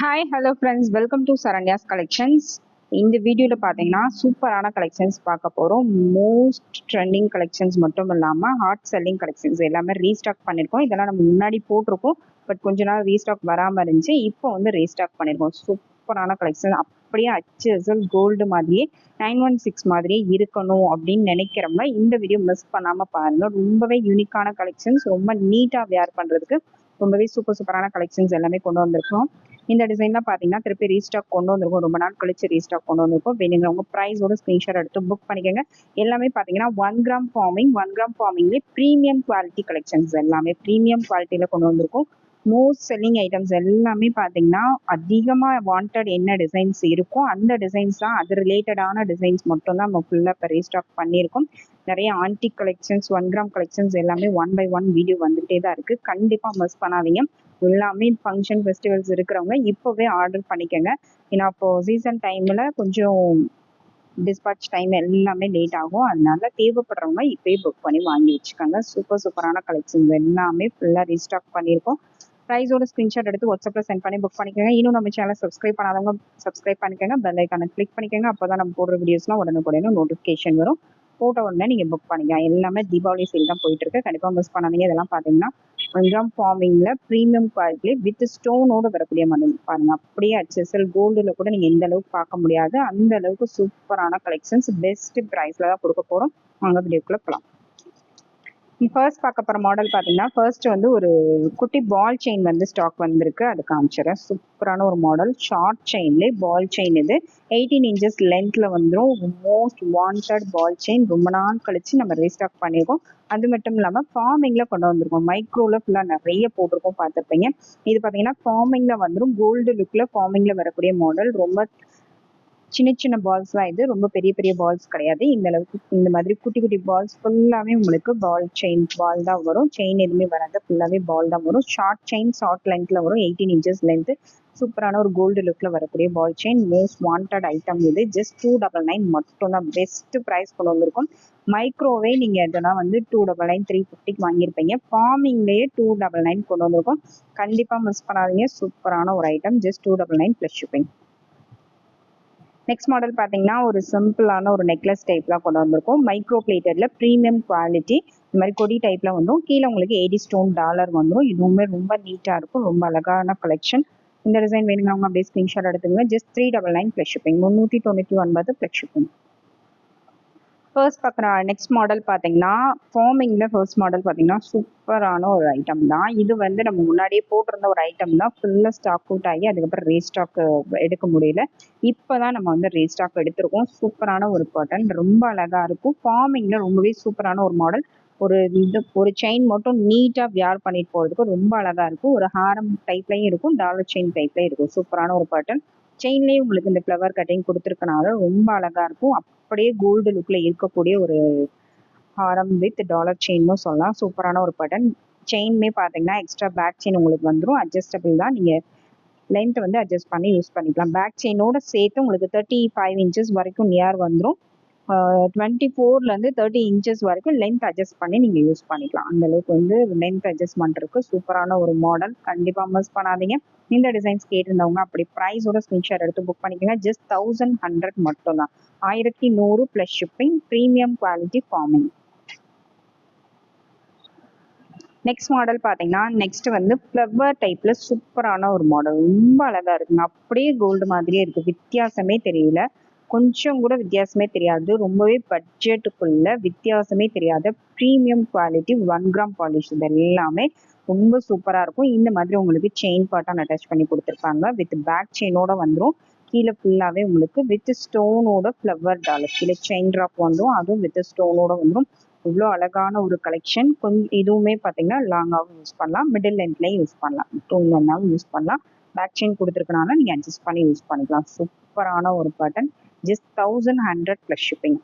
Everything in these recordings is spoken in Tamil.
Hi hello friends welcome to Saranya's collections இந்த வீடியோவில் பார்த்தீங்கன்னா சூப்பரான கலெக்ஷன்ஸ் பார்க்க போகிறோம் மோஸ்ட் ட்ரெண்டிங் கலெக்ஷன்ஸ் மட்டும் இல்லாமல் ஹாட் செல்லிங் கலெக்ஷன்ஸ் எல்லாமே ரீஸ்டாக் பண்ணியிருக்கோம் இதெல்லாம் நம்ம முன்னாடி போட்டிருக்கோம். பட் கொஞ்ச நாள் ரீஸ்டாக் வராமல் இருந்துச்சு. இப்போ வந்து ரீஸ்டாக் பண்ணியிருக்கோம் சூப்பரான கலெக்ஷன் அப்படியே அச்சு கோல்டு மாதிரியே நைன் ஒன் சிக்ஸ் மாதிரியே இருக்கணும் அப்படின்னு நினைக்கிறவங்க இந்த வீடியோ மிஸ் பண்ணாமல் பாருங்கள் ரொம்பவே யூனிக்கான கலெக்ஷன்ஸ் ரொம்ப நீட்டாக வேர் பண்ணுறதுக்கு ரொம்பவே சூப்பர் சூப்பரான கலெக்ஷன்ஸ் எல்லாமே கொண்டு வந்திருக்கோம். இந்த டிசைன்லாம் பார்த்தீங்கன்னா திருப்பி ரீஸ்டாக் கொண்டு வந்திருக்கும். ரொம்ப நாள் கழிச்சு ரீஸ்டாக் கொண்டு வந்திருக்கோம். வேணுங்கிறவங்க ப்ரைஸோட ஸ்க்ரீன்ஷாட் எடுத்து புக் பண்ணிக்கோங்க. எல்லாமே பார்த்தீங்கன்னா one gram forming one gram ஃபார்மிங்லேயே premium quality collections எல்லாமே ப்ரீமியம் குவாலிட்டியில் கொண்டு வந்திருக்கும். மோஸ்ட் செல்லிங் ஐட்டம்ஸ் எல்லாமே பார்த்தீங்கன்னா அதிகமாக வாண்டட் என்ன டிசைன்ஸ் இருக்கோ அந்த டிசைன்ஸ் தான். அது ரிலேட்டடான டிசைன்ஸ் மட்டும் தான் நம்ம ஃபுல்லாக இப்போ ரீஸ்டாக் பண்ணியிருக்கோம். நிறைய antique collections one gram collections எல்லாமே ஒன் பை ஒன் வீடியோ வந்துகிட்டே தான் இருக்குது கண்டிப்பாக மிஸ் பண்ணாதீங்க. எல்லாமே ஃபங்க்ஷன் ஃபெஸ்டிவல்ஸ் இருக்கிறவங்க இப்போவே ஆர்டர் பண்ணிக்கோங்க. ஏன்னா அப்போது சீசன் டைமில் கொஞ்சம் டிஸ்பாச் டைம் எல்லாமே லேட் ஆகும். அதனால தேவைப்படுறவங்க இப்போயே புக் பண்ணி வாங்கி வச்சுக்கோங்க. சூப்பர் சூப்பரான கலெக்ஷன்ஸ் எல்லாமே ஃபுல்லாக ரீஸ்டாக் பண்ணியிருக்கோம். ப்ரைஸோட ஸ்க்ரீன்ஷாட் எடுத்து வாட்ஸ்அப்பில் சென்ட் பண்ணி புக் பண்ணிக்கோங்க. இன்னும் நம்ம சேனல் சப்ஸ்கிரைப் பண்ணாதவங்க சப்ஸ்கிரைப் பண்ணிக்கோங்க. பெல் ஐக்கானை கிளிக் பண்ணிக்கோங்க. அப்போ தான் நம்ம போடுற வீடியோஸ்லாம் உடனுக்குடனே நோட்டிஃபிகேஷன் வரும். போட்ட உடனே நீங்கள் புக் பண்ணிக்கலாம். எல்லாமே தீபாவளி சேல் தான் போயிட்டு இருக்கு. கண்டிப்பாக மிஸ் பண்ணாதீங்க. இதெல்லாம் பார்த்தீங்கன்னா கிராம் ஃபார்மிங்கில் ப்ரீமியம் குவாலிட்டி வித் ஸ்டோனோட வரக்கூடிய மணல் பாருங்க. அப்படியே அச்சசல் கோல்டில் கூட நீங்கள் எந்த அளவுக்கு பார்க்க முடியாது. அந்த அளவுக்கு சூப்பரான கலெக்ஷன்ஸ் பெஸ்ட் ப்ரைஸில் தான் கொடுக்க போகிறோம் வாங்க வீடியோக்குள்ளே போகலாம் ஃபர்ஸ்ட் பார்க்க போகிற மாடல் பார்த்தீங்கன்னா ஃபர்ஸ்ட் வந்து ஒரு குட்டி பால் செயின் வந்து ஸ்டாக் வந்திருக்கு. அது காமிச்சிடறேன். சூப்பரான ஒரு மாடல் ஷார்ட் செயின்லேயே பால் செயின் இது. எயிட்டீன் இன்ச்சஸ் லென்த்தில் வந்துடும் மோஸ்ட் வாண்டட் பால் செயின் ரொம்ப நாள் கழிச்சு நம்ம ரீஸ்டாக் பண்ணியிருக்கோம் அது மட்டும் இல்லாமல் ஃபார்மிங்கில் கொண்டு வந்திருக்கோம். மைக்ரோவில் ஃபுல்லாக நிறைய போட்டிருக்கோம் பார்த்துருப்பீங்க. இது பார்த்தீங்கன்னா ஃபார்மிங்கில் வந்துடும் கோல்டு லுக்கில் ஃபார்மிங்கில் வரக்கூடிய மாடல் ரொம்ப சின்ன சின்ன பால்ஸ் தான் இது ரொம்ப பெரிய பெரிய பால்ஸ் கிடையாது. இந்த அளவுக்கு இந்த மாதிரி குட்டி குட்டி பால்ஸ் ஃபுல்லாகவே உங்களுக்கு பால் செயின் பால் தான் வரும். செயின் எதுவுமே வராது. ஃபுல்லாகவே பால் தான் வரும். ஷார்ட் செயின் ஷார்ட் லென்த்தில் வரும். எயிட்டீன் இன்ச்சஸ் லென்த்து சூப்பரான ஒரு கோல்டு லுக்கில் வரக்கூடிய ball chain most wanted item இது. ஜஸ்ட் டூ டபுள் நைன் மட்டும் தான் பெஸ்ட் ப்ரைஸ் கொண்டு வந்திருக்கும். மைக்ரோவே நீங்கள் எதனா வந்து டூ டபுள் நைன் த்ரீ ஃபிஃப்டிக்கு வாங்கியிருப்பீங்க. ஃபார்மிங்லேயே டூ டபுள் நைன் கொண்டு வந்திருக்கோம். கண்டிப்பாக மிஸ் பண்ணாதீங்க. சூப்பரான ஒரு item just two double nine plus shipping next model பார்த்தீங்கன்னா ஒரு சிம்பிளான ஒரு நெக்லஸ் டைப்லாம் கொண்டு வந்திருக்கோம். மைக்ரோ பிளேட்டரில் ப்ரீமியம் குவாலிட்டி இந்த மாதிரி கொடி டைப்பில் வந்துடும் கீழே உங்களுக்கு எயிட்டி ஸ்டோன் டாலர் வந்துடும் இதுவுமே ரொம்ப நீட்டாக இருக்கும். ரொம்ப அழகான கலெக்ஷன் இந்த டிசைன் வேணுங்கிறவங்க அப்படியே ஸ்க்ரீன்ஷாட் எடுத்துங்க just three double nine plus shipping முந்நூற்றி தொண்ணூற்றி ஒன்பது ப்ளஸ் ஷிப்பிங் ஃபர்ஸ்ட் பார்க்குற நெக்ஸ்ட் மாடல் பார்த்தீங்கன்னா ஃபார்மிங்கில் ஃபர்ஸ்ட் மாடல் பார்த்தீங்கன்னா சூப்பரான ஒரு ஐட்டம் தான். இது வந்து நம்ம முன்னாடியே போட்டிருந்த ஒரு ஐட்டம் தான். ஃபுல்லாக ஸ்டாக் அவுட் ஆகி அதுக்கப்புறம் ரீஸ்டாக் எடுக்க முடியல. இப்போ தான் நம்ம வந்து ரீஸ்டாக் எடுத்திருக்கோம். சூப்பரான ஒரு பட்டன் ரொம்ப அழகாக இருக்கும். ஃபார்மிங்கில் ரொம்பவே சூப்பரான ஒரு மாடல் ஒரு இது ஒரு செயின் மட்டும் நீட்டாக வியார் பண்ணிட்டு போகிறதுக்கு ரொம்ப அழகாக இருக்கும். ஒரு ஹாரம் டைப்லையும் இருக்கும். டாலர் செயின் டைப்லையும் இருக்கும். சூப்பரான ஒரு பட்டன் செயின்லேயே உங்களுக்கு இந்த ஃப்ளவர் கட்டிங் கொடுத்துருக்கனால ரொம்ப அழகாக இருக்கும். அப்படியே கோல்டு லுக்கில் இருக்கக்கூடிய ஒரு ஹாரம் வித் டாலர் செயின்னு சொல்லலாம். சூப்பரான ஒரு பட்டன் செயின்மே பார்த்தீங்கன்னா எக்ஸ்ட்ரா பேக் செயின் உங்களுக்கு வந்துடும் அட்ஜஸ்டபிள் தான். நீங்கள் லென்த் வந்து அட்ஜஸ்ட் பண்ணி யூஸ் பண்ணிக்கலாம். பேக் செயினோட சேர்த்து உங்களுக்கு தேர்ட்டி ஃபைவ் இன்ச்சஸ் வரைக்கும் நியர் வந்துடும் டுவெண்ட்டி ஃபோர்லேருந்து தேர்ட்டி இன்ச்சஸ் வரைக்கும் லென்த் அட்ஜஸ்ட் பண்ணி நீங்கள் யூஸ் பண்ணிக்கலாம். அந்த அளவுக்கு வந்து லென்த் அட்ஜஸ்ட்மெண்ட் இருக்குது சூப்பரான ஒரு மாடல் கண்டிப்பாக மிஸ் பண்ணாதீங்க. இந்த டிசைன்ஸ் கேட்டிருந்தவங்க அப்படி ப்ரைஸோட ஸ்க்ரீன்ஷாட் எடுத்து புக் பண்ணிக்கோங்க. ஜஸ்ட் தௌசண்ட் ஹண்ட்ரட் மட்டும் தான் ஆயிரத்தி நூறு plus shipping premium quality forming next model பார்த்தீங்கன்னா நெக்ஸ்ட் வந்து ஃப்ளவர் டைப்பில் சூப்பரான ஒரு மாடல் ரொம்ப அழகாக இருக்குங்க. அப்படியே கோல்டு மாதிரியே இருக்குது வித்தியாசமே தெரியல. கொஞ்சம் கூட வித்தியாசமே தெரியாது. ரொம்பவே பட்ஜெட்டுக்குள்ள வித்தியாசமே தெரியாத premium quality one gram polish இது எல்லாமே ரொம்ப சூப்பராக இருக்கும். இந்த மாதிரி உங்களுக்கு செயின் பாட்டன் அட்டாச் பண்ணி கொடுத்துருப்பாங்க வித் பேக் செயினோட வந்துடும் கீழே ஃபுல்லாகவே உங்களுக்கு வித் ஸ்டோனோட ஃப்ளவர் டாலர் கீழே செயின் ட்ராப் வந்துடும் அதுவும் வித் ஸ்டோனோட வந்துடும் இவ்வளோ அழகான ஒரு கலெக்ஷன் கொஞ்சம் இதுவுமே பார்த்தீங்கன்னா லாங்காகவும் யூஸ் பண்ணலாம். மிடில் லென்த்லேயும் யூஸ் பண்ணலாம். டூ லென்னாகவும் யூஸ் பண்ணலாம். பேக் செயின் கொடுத்துருக்கனால நீங்கள் அட்ஜஸ்ட் பண்ணி யூஸ் பண்ணிக்கலாம். சூப்பரான ஒரு button just thousand hundred plus shipping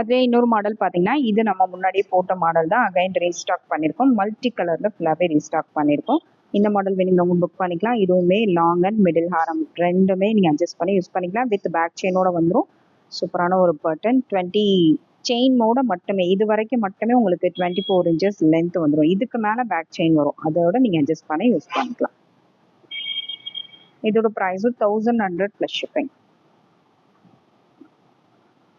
அதே இன்னொரு மாடல் பார்த்தீங்கன்னா இது நம்ம முன்னாடியே போட்ட மாடல் தான். அகைன் ரீஸ்டாக் பண்ணியிருக்கோம் மல்டி கலரில் ஃபுல்லாகவே ரீஸ்டாக் பண்ணியிருக்கோம் இந்த மாடல் வேணுங்க புக் பண்ணிக்கலாம். இதுவுமே லாங் அண்ட் மிடில் ஹாரம் ரெண்டுமே நீங்கள் அட்ஜஸ்ட் பண்ணி யூஸ் பண்ணிக்கலாம். வித் பேக் செயினோட வந்துடும் சூப்பரான ஒரு பட்டன் டுவெண்ட்டி செயின் மோட மட்டுமே இது வரைக்கும் மட்டுமே உங்களுக்கு டுவெண்ட்டி ஃபோர் இன்ச்சஸ் லென்த் வந்துடும் இதுக்கு மேலே பேக் செயின் வரும். அதோட நீங்கள் அட்ஜஸ்ட் பண்ணி யூஸ் பண்ணிக்கலாம். இதோட ப்ரைஸும் thousand hundred plus shipping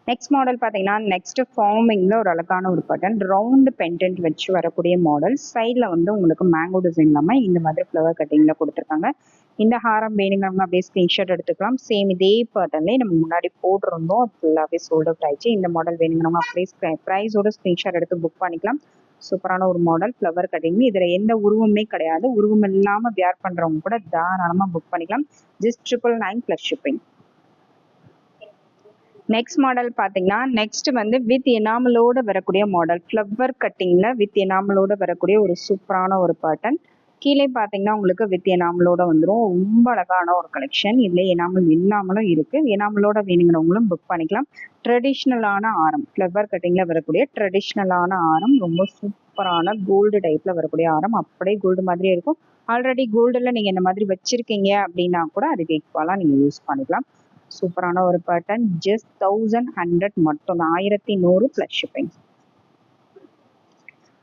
next model பார்த்தீங்கன்னா நெக்ஸ்ட் ஃபார்மிங்கில் ஒரு அழகான ஒரு பட்டன் ரவுண்டு பெண்டன்ட் வச்சு வரக்கூடிய மாடல் சைடில் வந்து உங்களுக்கு மேங்கோ டிசைன் இல்லாமல் இந்த மாதிரி ஃப்ளவர் கட்டிங்கில் கொடுத்துருக்காங்க. இந்த ஹாரம் வேணுங்கிறவங்க அப்படியே ஸ்க்ரீன்ஷாட் எடுத்துக்கலாம். சேம் இதே பேட்டர்ன்லேயே நம்ம முன்னாடி போட்டிருந்தோம். ஃபுல்லாகவே சோல்ட் அவுட் ஆயிடுச்சு. இந்த மாடல் வேணுங்கிறவங்க அப்படியே ப்ரைஸோட ஸ்க்ரீன்ஷாட் எடுத்து புக் பண்ணிக்கலாம். சூப்பரான ஒரு மாடல் ஃப்ளவர் கட்டிங் இதில் எந்த உருவமே கிடையாது. உருவம் இல்லாமல் வியர் பண்ணுறவங்க கூட தாராளமாக புக் பண்ணிக்கலாம். Just triple nine plus shipping next model பார்த்தீங்கன்னா நெக்ஸ்ட் வந்து வித் எனாமலோட வரக்கூடிய மாடல் ஃப்ளவர் கட்டிங்கில் வித் எனாமலோட வரக்கூடிய ஒரு சூப்பரான ஒரு பேட்டர்ன் கீழே பார்த்தீங்கன்னா உங்களுக்கு வித் எனாமலோட வந்துடும் ரொம்ப அழகான ஒரு கலெக்ஷன் இதில் எனாமல் இல்லாமலும் இருக்குது எனாமலோட வேணுங்கிறவங்களும் புக் பண்ணிக்கலாம். ட்ரெடிஷ்னலான ஆரம். ஃப்ளவர் கட்டிங்கில் வரக்கூடிய ட்ரெடிஷ்னலான ஆரம். ரொம்ப சூப்பரான கோல்டு டைப்பில் வரக்கூடிய ஆரம். அப்படியே கோல்டு மாதிரியே இருக்கும். ஆல்ரெடி கோல்டில் நீங்கள் இந்த மாதிரி வச்சுருக்கீங்க அப்படின்னா கூட அதுக்கு ஈக்குவலாக நீங்கள் யூஸ் பண்ணிக்கலாம். சூப்பரான ஒரு பேட்டர்ன் ஜஸ்ட் தௌசண்ட் ஹண்ட்ரட் மட்டும் ஆயிரத்தி நூறு ப்ளஸ் ஷிப்பிங்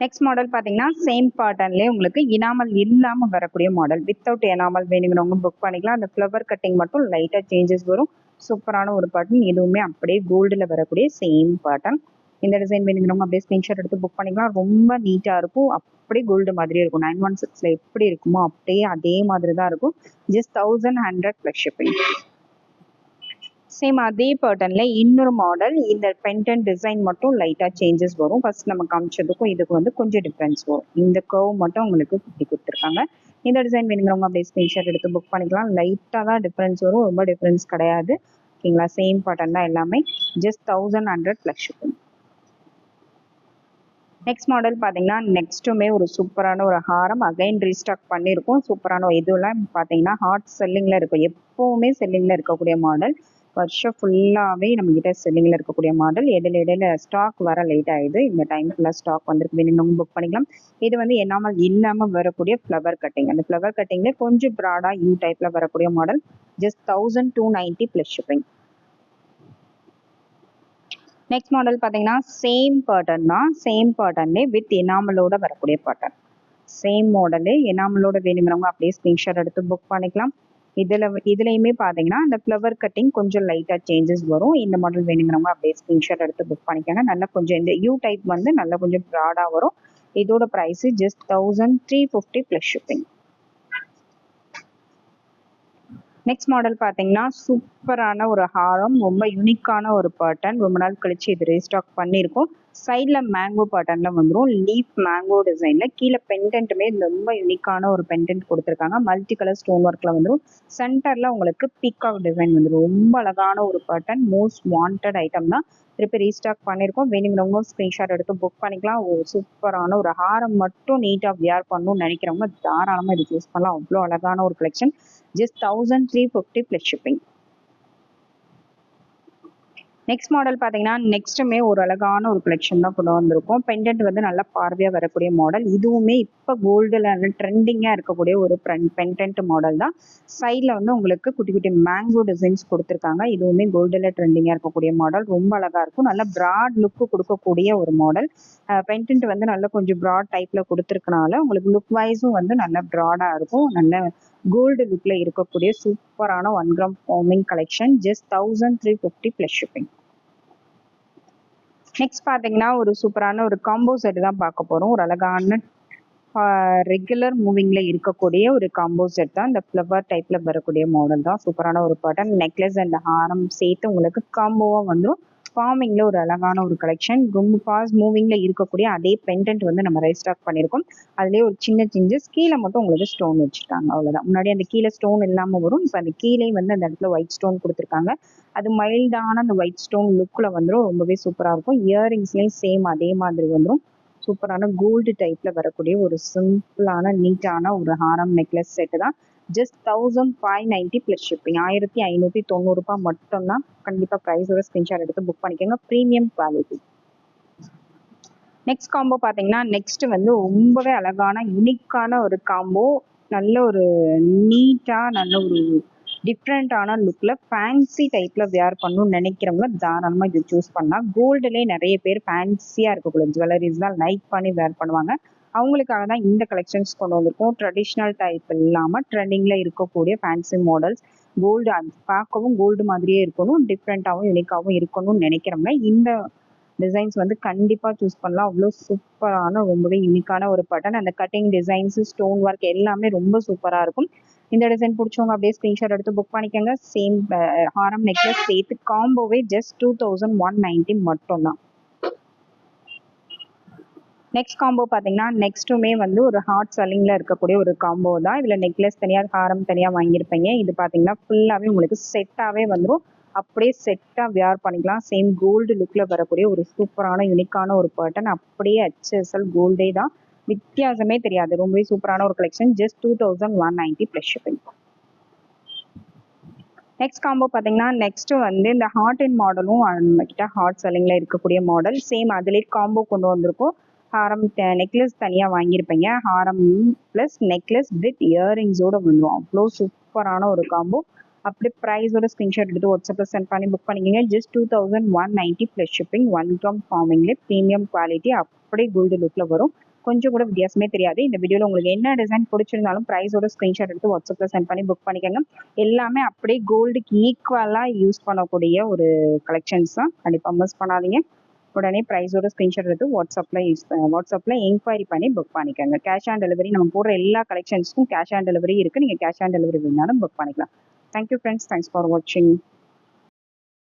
நெக்ஸ்ட் மாடல் பார்த்தீங்கன்னா சேம் பேட்டர்ன்லேயே உங்களுக்கு இனாமல் இல்லாமல் வரக்கூடிய மாடல் வித்தவுட் எனாமல் வேணுங்கிறவங்க புக் பண்ணிக்கலாம். அந்த ஃப்ளவர் கட்டிங் மட்டும் லைட்டாக சேஞ்சஸ் வரும். சூப்பரான ஒரு பேட்டர்ன் எதுவுமே அப்படியே கோல்டில் வரக்கூடிய சேம் பேட்டர்ன் இந்த டிசைன் வேணுங்கிறவங்க அப்படியே ஸ்கிரீன்ஷாட் எடுத்து புக் பண்ணிக்கலாம். ரொம்ப நீட்டாக இருக்கும். அப்படியே கோல்டு மாதிரி இருக்கும். நைன் ஒன் சிக்ஸில் எப்படி இருக்குமோ அப்படியே அதே மாதிரி தான் இருக்கும். Just thousand hundred plus shipping same அதே பேட்டர்ன்ல இன்னொரு மாடல் இந்த பென்டன் டிசைன் மட்டும் லைட்டாக சேஞ்சஸ் வரும். ஃபர்ஸ்ட் நம்ம காமிச்சதுக்கும் இதுக்கு வந்து கொஞ்சம் டிஃப்ரென்ஸ் வரும். இந்த கர்வ் மட்டும் உங்களுக்கு குட்டி கொடுத்துருக்காங்க. இந்த டிசைன் வேணுங்கிறவங்க அப்படியே ஸ்க்ரீன்ஷாட் எடுத்து புக் பண்ணிக்கலாம். லைட்டாக தான் டிஃப்ரென்ஸ் வரும். ரொம்ப டிஃப்ரென்ஸ் கிடையாது. ஓகேங்களா சேம் பேட்டர்ன் தான் எல்லாமே. Just thousand hundred plus shipping next model பார்த்தீங்கன்னா நெக்ஸ்ட்டுமே ஒரு சூப்பரான ஒரு ஹாரம். அகைன் ரீஸ்டாக் பண்ணியிருக்கோம். சூப்பரான இதெல்லாம் பார்த்தீங்கன்னா ஹாட் செல்லிங்கில் இருக்கும். எப்போவுமே செல்லிங்கில் இருக்கக்கூடிய மாடல் வருஷம் ஃபுல்லாகவே நம்மக்கிட்ட செல்லிங்கில் இருக்கக்கூடிய மாடல் இடையில இடையில ஸ்டாக் வர லேட் ஆகுது இந்த டைம் ஃபுல்லாக ஸ்டாக் வந்திருக்கு. வேணும்னு புக் பண்ணிக்கலாம். இது வந்து என்னாமல் இல்லாமல் வரக்கூடிய ஃப்ளவர் கட்டிங் அந்த ஃப்ளவர் கட்டிங்கில் கொஞ்சம் ப்ராடாக யூ டைப்பில் வரக்கூடிய model just thousand two ninety plus shipping next model பார்த்தீங்கன்னா சேம் பேட்டர்ன் தான். சேம் பேட்டர்னே வித் எனாமலோட வரக்கூடிய பேட்டர்ன் சேம் மாடலு எனாமலோட வேணுங்கிறவங்க அப்படியே ஸ்க்ரீன்ஷாட் எடுத்து புக் பண்ணிக்கலாம். இதில் இதுலையுமே பார்த்தீங்கன்னா அந்த ஃப்ளவர் கட்டிங் கொஞ்சம் லைட்டாக சேஞ்சஸ் வரும். இந்த மாடல் வேணுங்கிறவங்க அப்படியே ஸ்க்ரீன்ஷாட் எடுத்து புக் பண்ணிக்கோங்க. நல்லா கொஞ்சம் இந்த யூ டைப் வந்து நல்லா கொஞ்சம் ப்ராடாக வரும். இதோட price just thousand three fifty plus shipping next model பார்த்தீங்கன்னா சூப்பரான ஒரு ஹாரம் ரொம்ப யூனிக்கான ஒரு பேட்டர்ன் ரொம்ப நாள் கழிச்சு இது ரீஸ்டாக் பண்ணியிருக்கோம். சைடில் மேங்கோ பேட்டர்னில் வந்துடும் லீஃப் மேங்கோ டிசைனில் கீழே பெண்டன்ட்டுமே ரொம்ப யூனிக்கான ஒரு பெண்டன்ட் கொடுத்துருக்காங்க. மல்டி கலர் ஸ்டோன் ஒர்க்கில் வந்துடும் சென்டரில் உங்களுக்கு பீகாக் டிசைன் வந்துடும் ரொம்ப அழகான ஒரு பேட்டர்ன் மோஸ்ட் வாண்டட் ஐட்டம் தான். திருப்பி ரீஸ்டாக் பண்ணியிருக்கோம் வேணுங்கிறவங்க ஸ்க்ரீன்ஷாட் எடுத்து புக் பண்ணிக்கலாம். ஒரு சூப்பரான ஒரு ஹாரம் மட்டும் நீட்டாக வியர் பண்ணணும்னு நினைக்கிறவங்க தாராளமாக இது யூஸ் பண்ணலாம். அவ்வளோ அழகான ஒரு collection just thousand three fifty plus shipping next model பார்த்தீங்கன்னா நெக்ஸ்ட்டுமே ஒரு அழகான ஒரு கலெக்ஷன் தான் கொண்டு வந்திருக்கோம். பெண்டன்ட் வந்து நல்லா பார்வையாக வரக்கூடிய மாடல் இதுவுமே இப்போ கோல்டில் ட்ரெண்டிங்காக இருக்கக்கூடிய ஒரு பெண்டன்ட் மாடல் தான். சைடில் வந்து உங்களுக்கு குட்டி குட்டி மேங்கோ டிசைன்ஸ் கொடுத்துருக்காங்க. இதுவுமே கோல்டில் ட்ரெண்டிங்காக இருக்கக்கூடிய மாடல் ரொம்ப அழகாக இருக்கும். நல்ல ப்ராட் லுக்கு கொடுக்கக்கூடிய ஒரு மாடல் பெண்டன்ட் வந்து நல்லா கொஞ்சம் ப்ராட் டைப்பில் கொடுத்துருக்கனால உங்களுக்கு லுக் வைஸும் வந்து நல்ல ப்ராடாக இருக்கும். நல்ல கோல்டு லுக்கில் இருக்கக்கூடிய சூப்பரான one gram forming collection just thousand three fifty plus shipping next பார்த்தீங்கன்னா ஒரு சூப்பரான ஒரு காம்போ செட் தான் பார்க்க போகிறோம் ஒரு அழகான ரெகுலர் மூவிங்கில் இருக்கக்கூடிய ஒரு காம்போ செட் தான். இந்த ஃப்ளவர் டைப்பில் வரக்கூடிய மாடல் தான். சூப்பரான ஒரு பட்டன் நெக்லஸ் அண்ட் ஹாரம் சேர்த்து உங்களுக்கு காம்போவாக வந்துடும் ஃபார்மிங்கில் ஒரு அழகான ஒரு கலெக்ஷன் ரொம்ப ஃபாஸ்ட் மூவிங்கில் இருக்கக்கூடிய அதே பெண்டன்ட் வந்து நம்ம ரெஜிஸ்டாக் பண்ணியிருக்கோம் அதுலேயே ஒரு சின்ன சிஞ்சஸ் கீழே மட்டும் உங்களுக்கு ஸ்டோன் வச்சுருக்காங்க. அவ்வளோதான் முன்னாடி அந்த கீழே ஸ்டோன் இல்லாமல் வரும். இப்போ அந்த கீழே வந்து அந்த இடத்துல ஒயிட் ஸ்டோன் கொடுத்துருக்காங்க. அது மைல்டான அந்த ஒயிட் ஸ்டோன் லுக்கில் வந்துடும் ரொம்பவே சூப்பராக இருக்கும். இயரிங்ஸ்லேயும் சேம் அதே மாதிரி வந்துடும் சூப்பரான கோல்டு டைப்பில் வரக்கூடிய ஒரு சிம்பிளான நீட்டான ஒரு ஹாரம் நெக்லஸ் செட்டு தான். Just thousand five ninety plus shipping ஆயிரத்தி ஐநூற்றி தொண்ணூறுபா மட்டும்தான் கண்டிப்பாக ப்ரைஸோட ஸ்க்ரீன்ஷாட் எடுத்து புக் பண்ணிக்கோங்க. ப்ரீமியம் குவாலிட்டி நெக்ஸ்ட் காம்போ பார்த்தீங்கன்னா நெக்ஸ்ட் வந்து ரொம்பவே அழகான யூனிக்கான ஒரு காம்போ நல்ல ஒரு நீட்டாக நல்ல ஒரு டிஃப்ரெண்ட்டான லுக்கில் ஃபேன்சி டைப்பில் வேர் பண்ணணும்னு நினைக்கிறவங்க தாராளமாக இது சூஸ் பண்ணலாம். கோல்டுலேயே நிறைய பேர் ஃபேன்சியாக இருக்கக்கூடிய ஜுவல்லரிஸ் தான் லைக் பண்ணி வேர் பண்ணுவாங்க. அவங்களுக்காக தான் இந்த கலெக்ஷன்ஸ் கொண்டு வந்திருக்கோம். ட்ரெடிஷ்னல் டைப் இல்லாமல் ட்ரெண்டிங்கில் இருக்கக்கூடிய ஃபேன்சி மாடல்ஸ் கோல்டு பார்க்கவும் கோல்டு மாதிரியே இருக்கணும் டிஃப்ரெண்ட்டாகவும் யூனிக்காகவும் இருக்கணும்னு நினைக்கிறவங்க இந்த டிசைன்ஸ் வந்து கண்டிப்பாக சூஸ் பண்ணலாம். அவ்வளோ சூப்பரான ரொம்பவே யூனிக்கான ஒரு பட்டன் அந்த கட்டிங் டிசைன்ஸு ஸ்டோன் ஒர்க் எல்லாமே ரொம்ப சூப்பராக இருக்கும். இந்த டிசைன் பிடிச்சவங்க அப்படியே ஸ்க்ரீன்ஷாட் எடுத்து புக் பண்ணிக்கோங்க. சேம் ஹாரம் நெக்லஸ் சேர்த்து காம்போவே just two thousand one ninety மட்டும்தான். நெக்ஸ்ட் காம்போ பார்த்தீங்கன்னா நெக்ஸ்ட்டுமே வந்து ஒரு ஹார்ட் செல்லிங்கில் இருக்கக்கூடிய ஒரு காம்போ தான். இதில் நெக்லஸ் தனியாக ஹாரம் தனியாக வாங்கியிருப்பீங்க. இது பார்த்தீங்கன்னா ஃபுல்லாகவே உங்களுக்கு செட்டாகவே வந்துடும் அப்படியே செட்டாக வியர் பண்ணிக்கலாம். சேம் கோல்டு லுக்கில் வரக்கூடிய ஒரு சூப்பரான யூனிக்கான ஒரு பேட்டர்ன் அப்படியே ஹெச்எஸ்எல் கோல்டே தான். வித்தியாசமே தெரியாது. ரொம்பவே சூப்பரான ஒரு collection just two thousand one ninety plus shipping next combo பார்த்தீங்கன்னா நெக்ஸ்ட் வந்து இந்த ஹார்ட் அண்ட் மாடலும் நம்மக்கிட்ட ஹார்ட் செல்லிங்கில் இருக்கக்கூடிய மாடல் சேம் அதிலே காம்போ கொண்டு வந்திருக்கோம். ஹாரம் நெக்லஸ் தனியாக வாங்கியிருப்பீங்க. ஹாரம் ப்ளஸ் நெக்லஸ் வித் இயரிங்ஸோடு வந்துடும் அவ்வளோ சூப்பரான ஒரு காம்போ அப்படி ப்ரைஸோட ஸ்க்ரீன்ஷாட் எடுத்து வாட்ஸ்அப்பில் சென்ட் பண்ணி புக் பண்ணிக்கோங்க. Just two thousand one ninety plus shipping one gram ஃபார்மிங்லேயே premium quality அப்படியே கோல்டு லுக்கில் வரும். கொஞ்சம் கூட வித்தியாசமே தெரியாது. இந்த வீடியோவில் உங்களுக்கு என்ன டிசைன் பிடிச்சிருந்தாலும் ப்ரைஸோட ஸ்க்ரீன்ஷாட் எடுத்து வாட்ஸ்அப்பில் சென்ட் பண்ணி புக் பண்ணிக்கோங்க. எல்லாமே அப்படியே கோல்டுக்கு ஈக்குவலாக யூஸ் பண்ணக்கூடிய ஒரு கலெக்ஷன்ஸ் தான். கண்டிப்பாக மிஸ் பண்ணாதீங்க. உடனே ப்ரைஸோட ஸ்க்ரீன்ஷாட் எடுத்து வாட்ஸ்அப்பில் யூஸ் வாட்ஸ்அப்பில் என்கொயரி பண்ணி புக் பண்ணிக்கோங்க. கேஷ் ஆன் டெலிவரி நம்ம போடுற எல்லா கலெக்ஷன்ஸ்க்கும் கேஷ் ஆன் டெலிவரி இருக்குது நீங்கள் கேஷ் ஆன் டெலிவரி வேணாலும் புக் பண்ணிக்கலாம். Thank you friends thanks for வாட்சிங்